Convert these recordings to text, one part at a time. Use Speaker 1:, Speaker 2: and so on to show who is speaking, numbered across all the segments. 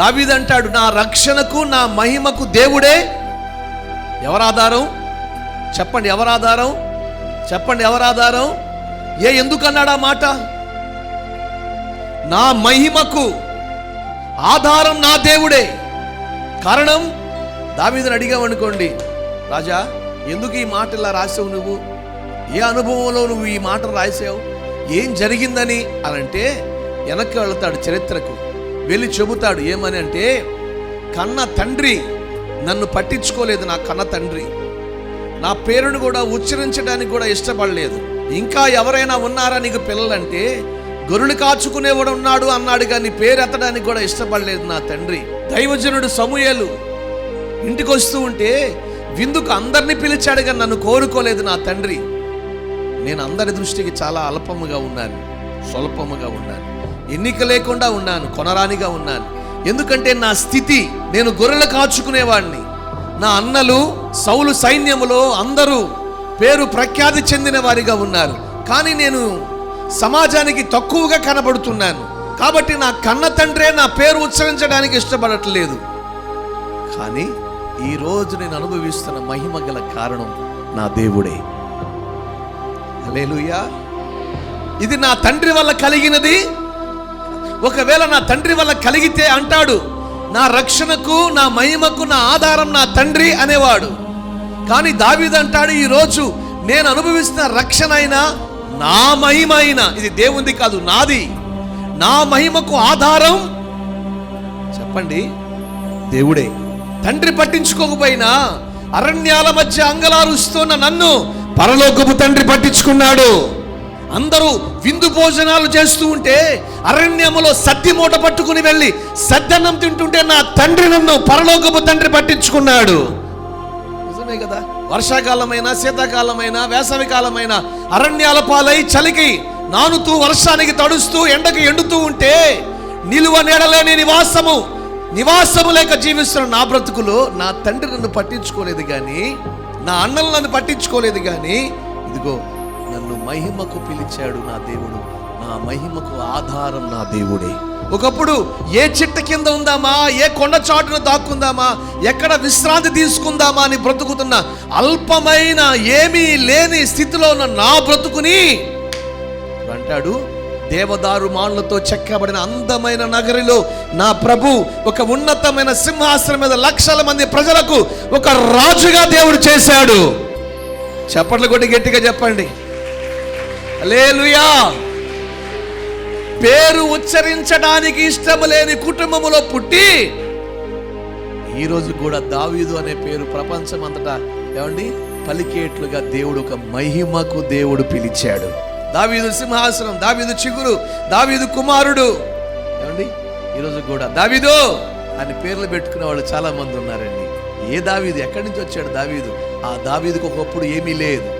Speaker 1: దావీదంటాడు నా రక్షణకు నా మహిమకు దేవుడే. ఎవరాధారం? చెప్పండి ఎవరాధారం? చెప్పండి ఎవరాధారం? ఏ ఎందుకు అన్నాడు ఆ మాట? నా మహిమకు ఆధారం నా దేవుడే. కారణం? దావీదని అడిగామనుకోండి రాజా ఎందుకు ఈ మాట ఇలా రాసావు నువ్వు? ఏ అనుభవంలో నువ్వు ఈ మాటలు రాసావు? ఏం జరిగిందని? అనంటే వెనక్కి వెళ్తాడు చరిత్రకు. వెళ్ళి చెబుతాడు ఏమని అంటే కన్న తండ్రి నన్ను పట్టించుకోలేదు నా కన్న తండ్రి. నా పేరును కూడా ఉచ్చరించడానికి కూడా ఇష్టపడలేదు. ఇంకా ఎవరైనా ఉన్నారా నీకు పిల్లలంటే గొర్రెలు కాచుకునేవాడు ఉన్నాడు అన్నాడు కానీ పేరు ఎత్తడానికి కూడా ఇష్టపడలేదు నా తండ్రి. దైవజనుడు సమూయేలు ఇంటికి వస్తూ ఉంటే విందుకు అందరిని పిలిచాడు కానీ నన్ను కోరుకోలేదు నా తండ్రి. నేను అందరి దృష్టికి చాలా అల్పముగా ఉన్నాను స్వల్పముగా ఉన్నాను. ఎన్నిక లేకుండా ఉన్నాను కొనరానిగా ఉన్నాను. ఎందుకంటే నా స్థితి నేను గొర్రెలు కాచుకునేవాడిని నా అన్నలు సౌలు సైన్యములో అందరూ పేరు ప్రఖ్యాతి చెందిన వారిగా ఉన్నారు. కానీ నేను సమాజానికి తక్కువగా కనబడుతున్నాను. కాబట్టి నా కన్న తండ్రే నా పేరు ఉచ్చరించడానికి ఇష్టపడట్లేదు. కానీ ఈ రోజు నేను అనుభవిస్తున్న మహిమ గల కారణం నా దేవుడే. అలేలుయా ఇది నా తండ్రి వల్ల కలిగినది ఒకవేళ నా తండ్రి వల్ల కలిగితే అంటాడు నా రక్షణకు నా మహిమకు నా ఆధారం నా తండ్రి అనేవాడు. కానీ దావీదు అంటాడు ఈరోజు నేను అనుభవిస్తున్న రక్షణ అయినా నా మహిమ అయినా ఇది దేవుంది కాదు నాది. నా మహిమకు ఆధారం చెప్పండి దేవుడే. తండ్రి పట్టించుకోకపోయినా అరణ్యాల మధ్య అంగలారుస్తున్న నన్ను పరలోకపు తండ్రి పట్టించుకున్నాడు. అందరూ విందు భోజనాలు చేస్తూ ఉంటే అరణ్యములో సద్ది మూట పట్టుకుని వెళ్ళి సద్దన్నం తింటుంటే నా తండ్రి నన్ను పరలోకపు తండ్రి పట్టించుకున్నాడు. నిజమే కదా? వర్షాకాలమైనా శీతాకాలమైనా వేసవికాలమైనా అరణ్యాల పాలై చలికి నానుతూ వర్షానికి తడుస్తూ ఎండకి ఎండుతూ ఉంటే నిలువ నీడలేని నివాసము నివాసము లేక జీవిస్తున్న నా బ్రతుకులో నా తండ్రి నన్ను పట్టించుకోలేదు కానీ నా అన్నలు నన్ను పట్టించుకోలేదు కానీ ఇదిగో నన్ను మహిమకు పిలిచాడు నా దేవుడు. నా మహిమకు ఆధారం నా దేవుడే. ఒకప్పుడు ఏ చెట్ట కింద ఉందామా? ఏ కొండ చాటున దాక్కుందామా? ఎక్కడ విశ్రాంతి తీసుకుందామా అని బ్రతుకుతున్న అల్పమైన ఏమీ లేని స్థితిలో ఉన్న నా బ్రతుకుని అంటాడు. దేవదారు మానులతో చెక్కబడిన అందమైన నగరిలో నా ప్రభు ఒక ఉన్నతమైన సింహాసనం మీద లక్షల మంది ప్రజలకు ఒక రాజుగా దేవుడు చేశాడు. చప్పట్లు కొట్టి గట్టిగా చెప్పండి. లేలుయా పేరు ఉచ్చరించడానికి ఇష్టం లేని కుటుంబములో పుట్టి ఈరోజు కూడా దావీదు అనే పేరు ప్రపంచం అంతటా ఏమండి? పలికేట్లుగా దేవుడు ఒక మహిమకు దేవుడు పిలిచాడు. దావీదు సింహాసనం దావీదు చిగురు దావీదు కుమారుడు. ఏమండి? ఈరోజు కూడా దావీదు అని పేర్లు పెట్టుకునే వాళ్ళు చాలా మంది ఉన్నారండి. ఏ దావీదు? ఎక్కడి నుంచి వచ్చాడు దావీదు? ఆ దావీదుకు ఒకప్పుడు ఏమీ లేదు.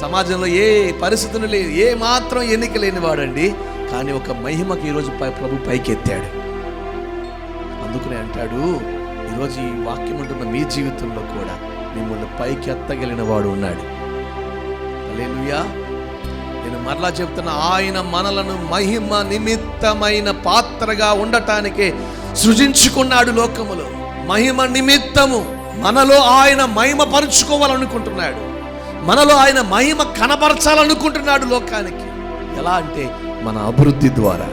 Speaker 1: సమాజంలో ఏ పరిస్థితులు లేవు ఏ మాత్రం ఎన్నిక లేని వాడండి. కానీ ఒక మహిమకి ఈరోజు పై- ప్రభు పైకెత్తాడు. అందుకనే అంటాడు ఈరోజు ఈ వాక్యం ఉంటున్న మీ జీవితంలో కూడా మిమ్మల్ని పైకి ఎత్తగలిగిన వాడు ఉన్నాడు. అలేలుయా నేను మరలా చెప్తున్నా ఆయన మనలను మహిమ నిమిత్తమైన పాత్రగా ఉండటానికే సృజించుకున్నాడు లోకములో. మహిమ నిమిత్తము మనలో ఆయన మహిమ పరుచుకోవాలనుకుంటున్నాడు మనలో ఆయన మహిమ కనపరచాలనుకుంటున్నాడు లోకానికి. ఎలా అంటే మన అభివృద్ధి ద్వారా.